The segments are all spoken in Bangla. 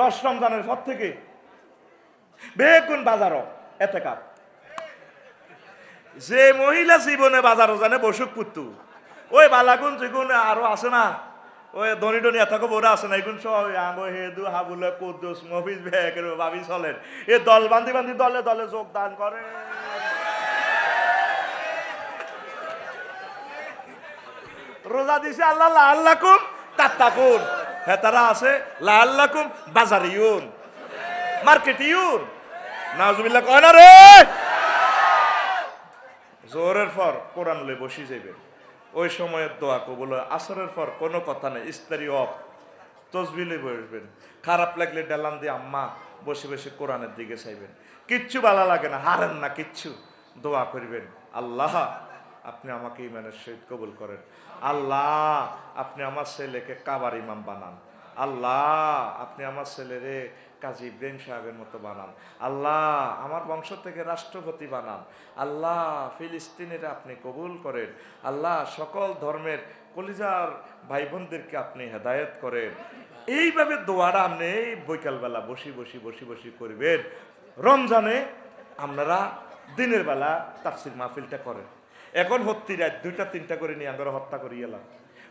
দশ রমজানের পর থেকে বেগুন বাজারও, এতে কাপ। যে মহিলা জীবনে বাজারও জানে, বসুক পুত্তু। ওই বালাগুন যেগুন আরও আছে না। ওই ধনী ধনী এতকে বড় আছে না এগুন সব আঙ্গ হেদু হাবুলে কুদ্দুস মফিজ ভেকের ভাবি চলেন। এ দল বান্ধি বান্ধি দলে দলে যোগদান করে। রোজা দিছে আল্লাহ লাল্লাকুম তাত্তাকুন হ্যাঁ তারা আছে লাল্লাকুম বাজারিউন, মার্কেটিউন। নাজুবিল্লাহ কয় না রে? জোরের পর কোরআন লই বসি যাইবে। ওই সময়ের দোয়া কবুল আসরের পর কোনো কথা নেই, ইস্তারি অফ। তসবিলে বসবেন। খারাপ লাগলে ডালান দিয়ে আম্মা বসে বসে কোরআনের দিকে চাইবেন। কিচ্ছু ভালো লাগে না, হারেন না, কিচ্ছু। দোয়া করবেন। আল্লাহ আপনি আমাকে ইমানের সহিত কবুল করেন। আল্লাহ, আপনি আমার ছেলেকে কাবার ইমাম বানান। আল্লাহ, আপনি আমার ছেলেরে কাজী ইব্রাহিম সাহেবের মতো বানান। আল্লাহ, আমার বংশ থেকে রাষ্ট্রপতি বানান। আল্লাহ, ফিলিস্তিনের আপনি কবুল করেন। আল্লাহ, সকল ধর্মের কলিজার ভাই বোনদেরকে আপনি হেদায়েত করেন। এইভাবে দোয়ারা আপনি এই বৈকালবেলা বসি বসি বসি বসি করবেন। রমজানে আপনারা দিনের বেলা তাফসির মাহফিলটা করেন। এখন হত্তি রাত দুইটা তিনটা করে নিয়ে আমরা হত্যা করি এলাম।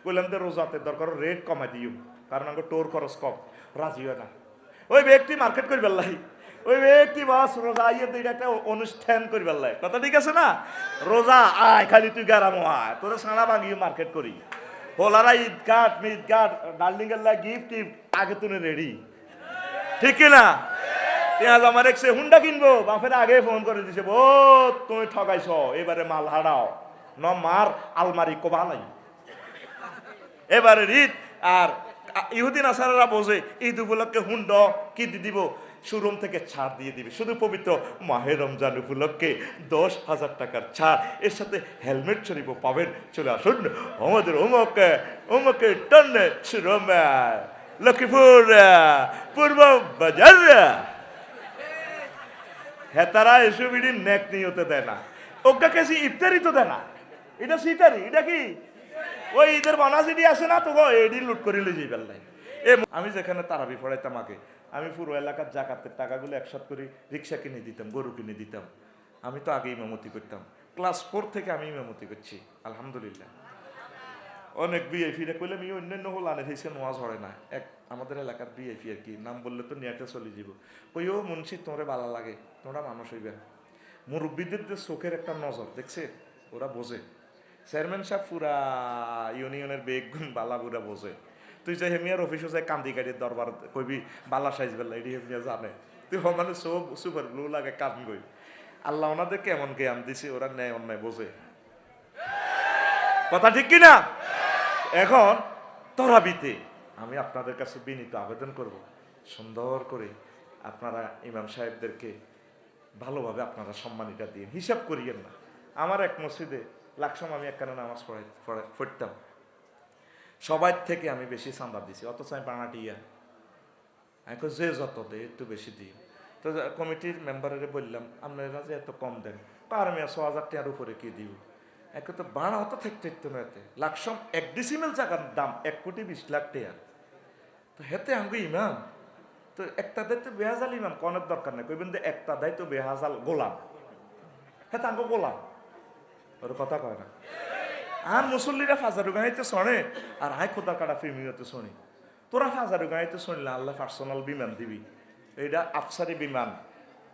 বললাম যে রোজাতে দরকার রেট কমাই দিও, কারণ আমরা টোর খরচ কম, রাজি হয় না। ওই ব্যক্তি মার্কেট করি পেলাই ওই ব্যক্তি বাস রোজা আইয়ে তুই একটা অনুষ্ঠান করি পেলাই কথা ঠিক আছে না? রোজা আয়, খালি তুই গারামো আয়, তোরা সারা ভাঙিয়ে মার্কেট করি। হোলারা ঈদ কাট মিদ কাট ডার্লিং গিফট টিফট আগে তুমি রেডি ঠিক না? পেঁয়াজ আমার একসে হুন্ডা কিনবো, বাপের আগে ফোন করে দিছে ও তুমি ঠকাইছ এবারে মাল হারাও, ন মার আলমারি কোবালাই এবারে ঈদ আর ইহুদিন আসারারা বোঝে ঈদ উপলক্ষে হুন্ড কি দিব? শোরুম থেকে ছাড় দিয়ে দিবে, শুধু পবিত্র মাহে রমজান উপলক্ষে দশ হাজার টাকার ছাড়, এর সাথে হেলমেট শরীফও পাবেন, চলে আসুন, আমাদের ওমকে ওমকে টন্নে শোরুম লক্ষ্মীপুর, পূর্ব বাজার। হেতারা এসব ইডি নেক নিয়তে দেয় না। ওকে কেসি ইফতারি তো দেয় না। এটা সিটারি এটা কি? ওই ঈদের বানাজিডি আছে না তো এডি লুট করে যাই পেলাই এ, আমি যেখানে তারাবি পড়াইতাম আগে, আমি পুরো এলাকার জাকাতের টাকাগুলো একসাথ করে রিক্সা কিনে দিতাম, গরু কিনে দিতাম। আমি তো আগে ইমামতি করতাম। ক্লাস ফোর থেকে আমি ইমামতি করছি, আলহামদুলিল্লাহ। অনেক বিআইপিরা কইলাম এই অন্যান্য হল আনে হয়েছে নোয়াজ হয় না। এক আমাদের এলাকার বিআইপি আর কি, নাম বললে তো নিয়াটা চলে যাব। কই ও মুন্সি, তোরে ভালো লাগে তোমরা মানুষ হইবে মুরব্বীদের চোখের একটা নজর, দেখছে? ওরা বোঝে। চেয়ারম্যান সাহেব পুরা ইউনিয়নের বেগ বালা বুড়া বোঝে। তুই যে হেমিয়ার অফিসে যাই কান্দি গাড়ির দরবার কইবি, বালা সাইজ বেলা এটি হেমিয়া জানে। তুই মানে সব সুপার ব্লু লাগে কাম গই আল্লাহ ওনাদের কেমন জ্ঞান দিছে, ওরা ন্যায় অন্যায় বোঝে। কথা ঠিক কি না এখন তরাবিতে আমি আপনাদের কাছে বিনীত আবেদন করব। সুন্দর করে আপনারা ইমাম সাহেবদেরকে ভালোভাবে আপনারা সম্মানিটা দিন। হিসাব করিয়েন না। আমার এক মসজিদে লাকসাম আমি একখানে নামাজ পড়াই পড়তাম। সবাই থেকে আমি বেশি চান্দা দিছি। অথচ আমি বানাটিয়া। আমি যে যত দে, একটু বেশি দিই তো কমিটির মেম্বারের বললাম, আপনারা যে এত কম দেন পার আমি ছ হাজার টাকার উপরে কি দিব? একে তো বাড়া হতো থাকতে না এতে লাকসম এক ডিসিমেল জায়গার দাম, এক কোটি বিশ লাখ টাকা তো হেতে আঙ্গু ইমাম তো একটা দেয় তো বেহাজাল ইমাম কনের দরকার নেই। কইবেন যে একটা দেয় তো বেহাজাল গোলাম। হেতে আঙ্গু গোলাম। ওর কথা কয় না। আর মুসল্লিরা ফাজারু গাইতে শোনে, আর আয় খোদা কাটা ফিমিওতে শুনি। তোরা ফাজারু গাইতে শুনলে আল্লাহ পার্সোনাল বিমান দিবি। এইটা আফসারি বিমান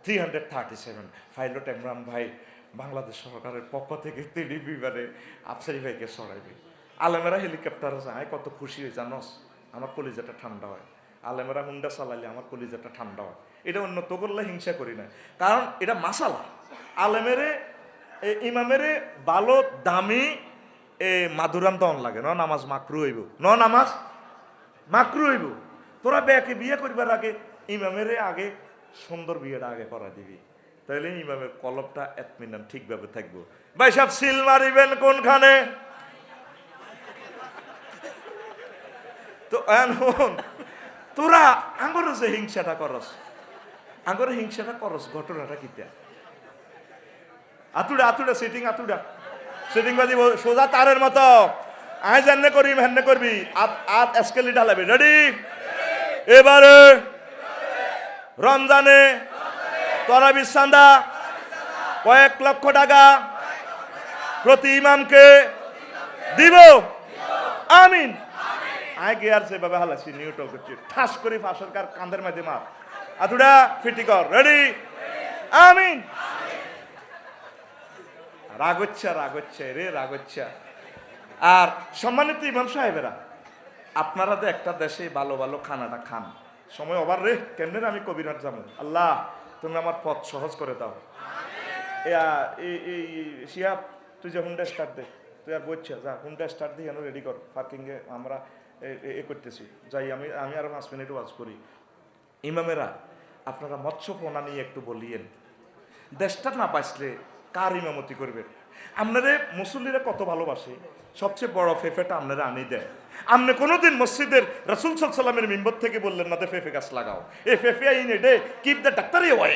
three hundred thirty seven pilot Imran ভাই বাংলাদেশ সরকারের পক্ষ থেকে তিনি বিমানে আফসারি ভাইকে সরাইবে। আলেমেরা হেলিকপ্টারে যায়, কত খুশি হয়ে জানস আমার কলিজাটা ঠান্ডা হয়। আলেমেরা হুন্ডা চালাইলে আমার কলিজাটা ঠান্ডা হয়। এটা উন্নত করলে হিংসা করি না। কারণ এটা মাসালা। আলেমেরে ইমামেরে ভালো, দামি, এ মাধুরাম তখন লাগে। ন নামাজ মাকরু হইব। ন নামাজ মাকরু হইব। তোরা বেয়াকে বিয়ে করবার আগে ইমামেরে আগে সুন্দর বিয়েটা আগে করা দিবি। তাহলে ইমামের কলবটা এতমিনান ঠিকভাবে থাকব। ভাই সব সিল মারিবেন কোনখানে? তো এখন তোরা আঙ্গর যে হিংসাটা করস আঙ্গর হিংসাটা করস ঘটনাটা কিতা? আতুডা আতুডা সিটিং আতুডা। সিটিং বাজি সোজা তারের মতো। আয় জাননে করি হেন্নে করবি। আত আত এসকেলি ঢালাবি। রেডি এবারে রমজানে তরাবির চান্দা কয়েক লক্ষ টাকা প্রতি ইমামকে দিব। আমিন। আগে আর সেভাবে হালাসি নিউটল করছি। ঠাস করে ফাঁসরকার কান্দের মাঝে মার। আতুডা, ফিটি কর। রেডি আমিন। রাগ হচ্ছে রে, রাগ হচ্ছে। আর সম্মানিত ইমাম সাহেবেরা, আপনারা তো একটা দেশে ভালো ভালো খানাটা খান। সময় অবার রে, কেমনে আমি কবিরাট যাব? আল্লাহ তুমি আমার পথ সহজ করে দাও। এই তুই যে হুন্ডা স্টার্ট দে, তুই আর বলছিস যা হুন্ডা স্টার্ট দিয়ে রেডি কর পার্কিংয়ে আমরা এ- করতেছি। যাই, আমি আমি আর পাঁচ মিনিট ওয়াজ করি। ইমামেরা, আপনারা মৎস্য পোনা নিয়ে একটু বলিয়েন। দেশটা না বাঁচলে কার ইমামতি করবেন? আপনারে মুসল্লিরা কত ভালোবাসে, সবচেয়ে বড় ফেফেটা আপনারা আনি দেয় আপনি কোনোদিন মসজিদের রসুল সাল্লামের মিম্বর থেকে বললেন না ফেফে গাছ লাগাও। এ ফেফে এ ডে কিপ দ্য ডাক্তারই ওয়াই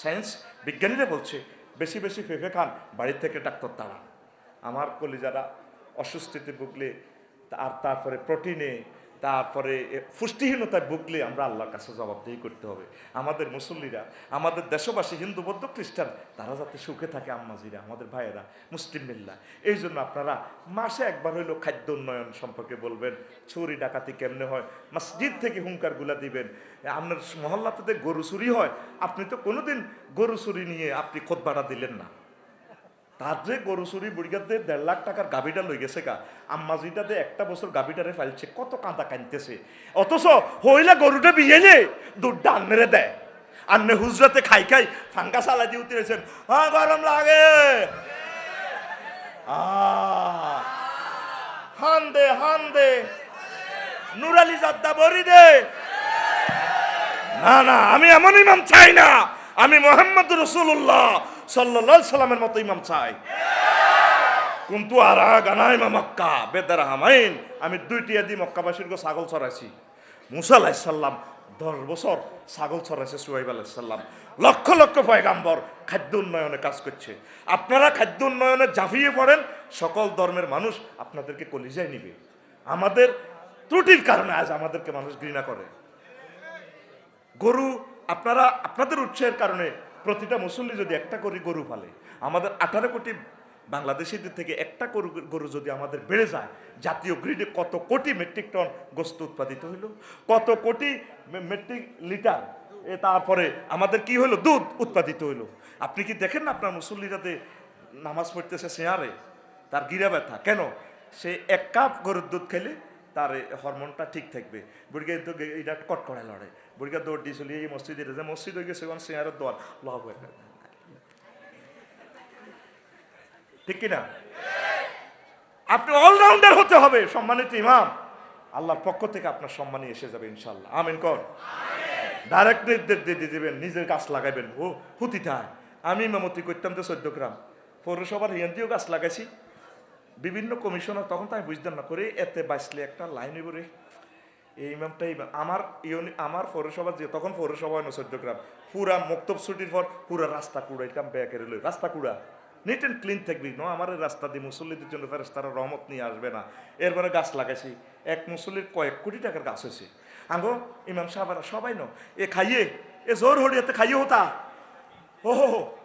সায়েন্স বিজ্ঞানীরা বলছে, বেশি বেশি ফেফে খান, বাড়ির থেকে ডাক্তার তাড়ান আমার কলিজারা অসুস্থিতে ভুগলে, আর তারপরে প্রোটিনে তারপরে পুষ্টিহীনতায় ভুগলে আমরা আল্লাহর কাছে জবাবদিহি করতে হবে। আমাদের মুসল্লিরা, আমাদের দেশবাসী, হিন্দু, বৌদ্ধ, খ্রিস্টান, তারা যাতে সুখে থাকে আম্মাজিরা, আমাদের ভাইয়েরা, মুসলিম মিল্লা। এই জন্য আপনারা মাসে একবার হইল খাদ্য উন্নয়ন সম্পর্কে বলবেন। চুরি, ডাকাতি কেমনে হয়? মসজিদ থেকে হুঙ্কারগুলা দিবেন। আপনার মহল্লাতে গরু চুরি হয়, আপনি তো কোনোদিন গরু চুরি নিয়ে আপনি খোদবাড়া দিলেন না। তার যে গরু চুরি বুড়িগাতে দেড় লাখ টাকার গাভিটা লই গেছে গা। আম্মাজিটাতে একটা বছর গাভিটারে ফাইলছে কত কাঁদা কাঁদতেছে অথচ হইলে গরুটা বিয়েলে দুধটা আন্নেরে দেয় আন্নে হুজরাতে খাই খাই ফাঙ্কা সালা দিয়ে উতরেছেন হ্যাঁ গরম লাগে। হান দে হান দে। নুরালি জাদ্দা বরি দে। না না, আমি এমন ইমাম চাই না। আমি মোহাম্মদ রসুল্লাহ সাল্লাহ সাল্লামের মতো ইমাম চাই। কিন্তু আরা গানাই মক্কা, বেদার হামাইন, আমি দুইটি আদি মক্কাবাসীর গো ছাগল চড়াইছি। মুসা আলাইসাল্লাম দশ বছর ছাগল চড়াইছে সুহাইব আলাইসাল্লাম লক্ষ লক্ষ পয়গাম্বর খাদ্য উন্নয়নে কাজ করছে। আপনারা খাদ্য উন্নয়নে জাফিয়ে পড়েন, সকল ধর্মের মানুষ আপনাদেরকে কলিজায় নিবে। আমাদের ত্রুটির কারণে আজ আমাদেরকে মানুষ ঘৃণা করে। গরু, আপনারা, আপনাদের উৎসাহের কারণে প্রতিটা মুসল্লি যদি একটা করে গরু পালে, আমাদের আঠারো কোটি বাংলাদেশিদের থেকে একটা গরু গরু যদি আমাদের বেড়ে যায়, জাতীয় গ্রিডে কত কোটি মেট্রিক টন গোস্ত উৎপাদিত হইল? কত কোটি মেট্রিক লিটার? এ তারপরে আমাদের কি হলো দুধ উৎপাদিত হইল। আপনি কি দেখেন না আপনার মুসল্লিরাতে নামাজ পড়তেছে শেয়ারে তার গিরা ব্যথা। কেন? সে এক কাপ গরুর দুধ খেলে তার হরমোনটা ঠিক থাকবে। বুড়িকে এটা কটকড়ায় লড়ে। বুড়িকে দৌড় দিয়ে চলে এই মসজিদে যে মসজিদ হয়ে গেছে ওখানে শেয়ারের দোয়ার লভ হয়ে। ঠিক কিনা? আপনি অলরাউন্ডার হতে হবে সম্মানিত ইমাম। আল্লাহর পক্ষ থেকে আপনার সম্মানই এসে যাবে ইনশাল্লাহ আমিন কর। ডাইরেক্ট নির্দেশ দিয়ে দেবেন নিজের গাছ লাগাইবেন ও হুতিঠায় আমি ইমামতি করতাম তো চোদ্দ গ্রাম। পৌরসভার হিয়ান্তিও গাছ লাগাইছি। বিভিন্ন কমিশনার তখন তো আমি বুঝতাম না করে এতে বাঁচলে একটা লাইন রে। এই ইমামটা ইমাম আমার ইউনি আমার পৌরসভা যে তখন পৌরসভা হয় পুরা মক্তব ছুটির পর পুরা রাস্তা কুড়াইতাম ব্যাকের লই রাস্তা কুড়া। নিট অ্যান্ড ক্লিন থাকবি। ন, আমার রাস্তা দিয়ে মুসল্লিদের জন্য ফেরেস রহমত নিয়ে আসবে না। এরপরে গাছ লাগাইছি। এক মুসল্লির কয়েক কোটি টাকার গাছ হয়েছে। আঙ্গো ইমাম সাহেবরা সবাই ন, এ খাইয়ে, এ জোর হড়িয়াতে খাইয়ে হতা। ও হো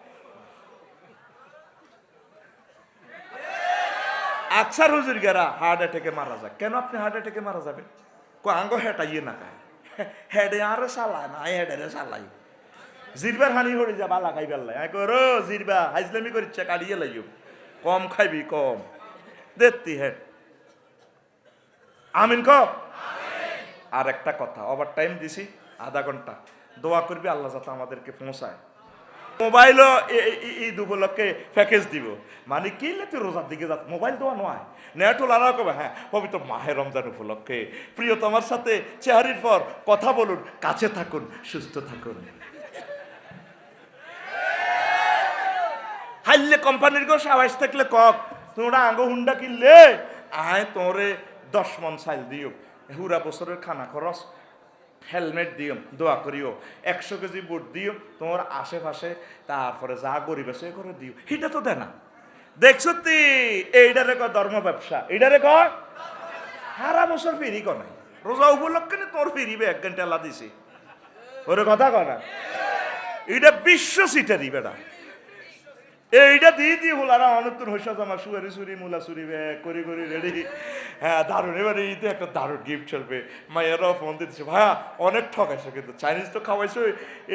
আকসার হুজুর গেরা, হার্ট অ্যাটাকে মারা যায়। কেন আপনি হার্ট অ্যাটাকে মারা যাবেন? আঙ্গ হেটা ইয়ে না কায় হেডে আর চালায় না হেডে চালাই জিরবার হানি হয়ে যা বালা খাই বেল্লাই আই করো জিরবা হাইজলামি করিচ্ছে কাটিয়ে লাইও কম খাইবি কম দেখতি হেড আমিন ক আর একটা কথা ওভার টাইম দিছি আধা ঘণ্টা দোয়া করবি আল্লাহ যাতে আমাদেরকে পৌঁছায় মোবাইলও ঈদ উপলক্ষে প্যাকেজ দিব। মানে কি তুই রোজার দিকে যা মোবাইল দেওয়া নয়। নেট লারা কবে? হ্যাঁ পবিত্র মাহে রমজান উপলক্ষে। প্রিয়, তোমার সাথে চেহারির পর কথা বলুন, কাছে থাকুন, সুস্থ থাকুন। হাইলে কোম্পানির গো সাবাইশ থাকলে কক, তোমরা আঙ্গ হুন্ডা কিনলে, আয় তোরে দশ মন সাইল দিও। হুরা বছরের খানা খরচ। হেলমেট দিও, দোয়া করিও। একশো কেজি বুট দিও, তোমার আশেপাশে, তারপরে যা গরিব আছে করে দিও। সেটা তো দেয় না দেখছ তি এইটারে কয় ধর্ম ব্যবসা এইটারে কয়? সারা বছর ফিরি কো নাই। রোজা উপলক্ষে তোর ফিরিবে, এক ঘণ্টা লা দিছি। ওরে কথা কয় না? এটা বিশ্ব সিটারি বেটা এইটা দিয়ে দিয়ে হলারা অনন্তর হইসা জামা সুয়ারি সুরি, মুলা সুরি করি করি, রেডি। হ্যাঁ দারুণ। এবারে ঈদে একটা দারুণ গিফট চলবে। মায়েরাও ফোন দিতেছে, ভাইয়া, অনেক ঠকাইছো কিন্তু। চাইনিজ তো খাওয়াইছো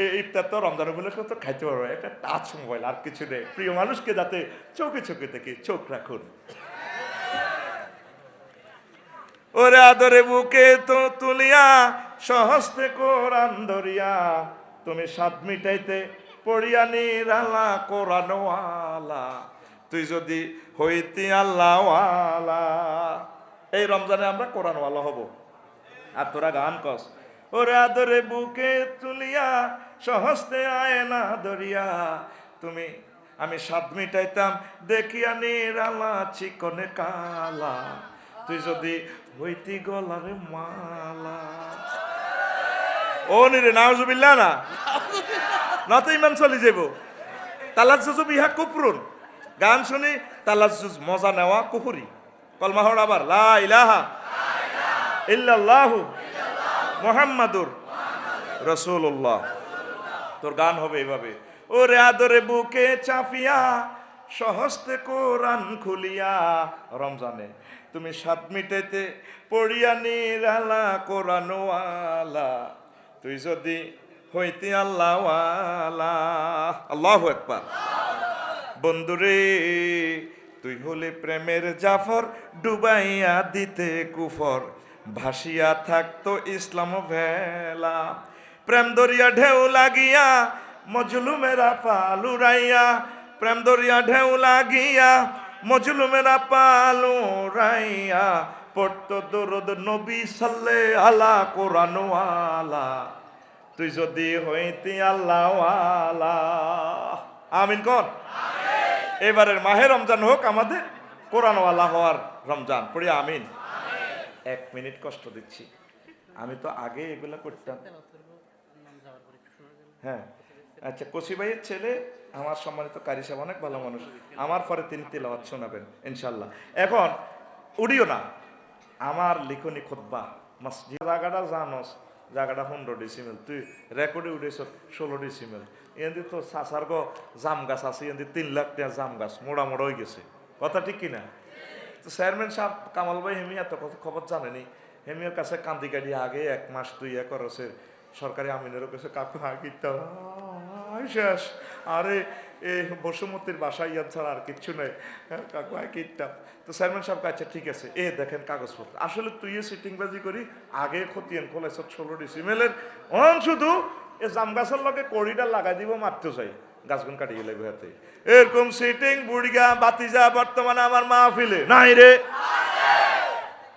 এই ইফতার তো রমজান উপলক্ষে তো খাইতে পারব। একটা টাচ মোবাইল আর কিছু নেই। প্রিয় মানুষকে যাতে চোখে চোখে দেখে, চোখ রাখুন। ওরে আদরে বুকে তো তুলিয়া, সহস্তে কোরআন ধরিয়া, তুমি সাত মিটাইতে পড়িয়া নিরালা কোরআনওয়ালা, তুই যদি হইতি আল্লাহওয়ালা। এই রমজানে আমরা কোরআনওয়ালা হব। আর তোরা গান কস। ওরে আদরে বুকে তুলিয়া, সহস্তে আয়না ধরিয়া, তুমি, আমি সাত মিটাইতাম, দেখিয়া নিরালা চিকনে কালা। তুই যদি হইতি গলারে মালা। ও নিরে নাউজুবিল্লা না? নত ইমান চলি যাব তালাজুজু বিহা কুফরুন। গান শুনি তালাজুজ মজা নেওয়া কুফুরি। কলমাহর আবার, লা ইলাহা ইল্লাল্লাহু মুহাম্মাদুর রাসূলুল্লাহ। তোর গান হবে এইভাবে ওরে আদরে বুকে চাপিয়া, সহস্তে কোরআন খুলিয়া, রমজানে তুমি সাত মিটাইতে পড়িয়া নিরালা কোরআনওয়ালা। তুই যদি হইতে আল্লাহওয়ালা। আল্লাহ একবার বন্ধুরে, তুই হলে প্রেমের জাফর, ডুবাইয়া দিতে কুফর। ভাসিয়া থাকতো ইসলাম ভেলা। প্রেম দরিয়া ঢেউ লাগিয়া, মজলুমেরা পালুরাইয়া প্রেম দরিয়া ঢেউ লাগিয়া, মজলুমেরা পালুরাইয়া পড়তো দরদ নবী সাল্লে আলা কোরআনওয়ালা। তুই যদি হইতি আল্লাহওয়ালা আমিন কর। এবারের মাহে রমজান হোক, আমাদের কোরআনওয়ালা হওয়ার রমজান। পড়ি আমিন। এক মিনিট কষ্ট দিচ্ছি। আমি তো আগে এগুলো করতাম। হ্যাঁ। আচ্ছা কসি ভাইয়ের ছেলে, আমার সম্মানিত কারি সাহেব, অনেক ভালো মানুষ। আমার পরে তিনি তেলাওয়াত শোনাবেন, ইনশাল্লাহ। এখন, উডিও না। আমার লিখনি খোদ্া, মসজিদ জায়গাটা জানস জায়গাটা পনেরো ডিসিমেল তুই রেকর্ডে উঠেছ ষোলো ডিসিমেল এদি তো সাসার গো জাম গাছ আছে এদি তিন লাখ টাকা জাম গাছ মোড়া মোড়া হয়ে গেছে। কথা ঠিক কিনা? তো চেয়ারম্যান সাহেব কামাল ভাই হেমি এত খবর জানেনি। হেমিয়ার কাছে কান্দি কাটি আগে এক মাস দুই এক করছে সরকারি আমিনেরও কাছে কাকু হাকিতা শেষ আরে এ বসুমতির বাসায় ইয়ান ছাড়া আর কিচ্ছু নেই। হ্যাঁ, কাকু হাকিতাম তো চেয়ারম্যান সাহেব আচ্ছা ঠিক আছে। এ দেখেন কাগজপত্র। আসলে তুই সিটিং বাজি করি আগে খতিয়ান খোলাইছ ষোলো ডিসিমেলের অন শুধু এ জাম গাছের লগে কড়িটা লাগাই দিব মারতে চাই গাছগুন কাটিয়ে লাগবে হাতে এরকম সিটিং বুড়িগা বাতিজা বর্তমানে আমার মাহফিলে। নাই রে।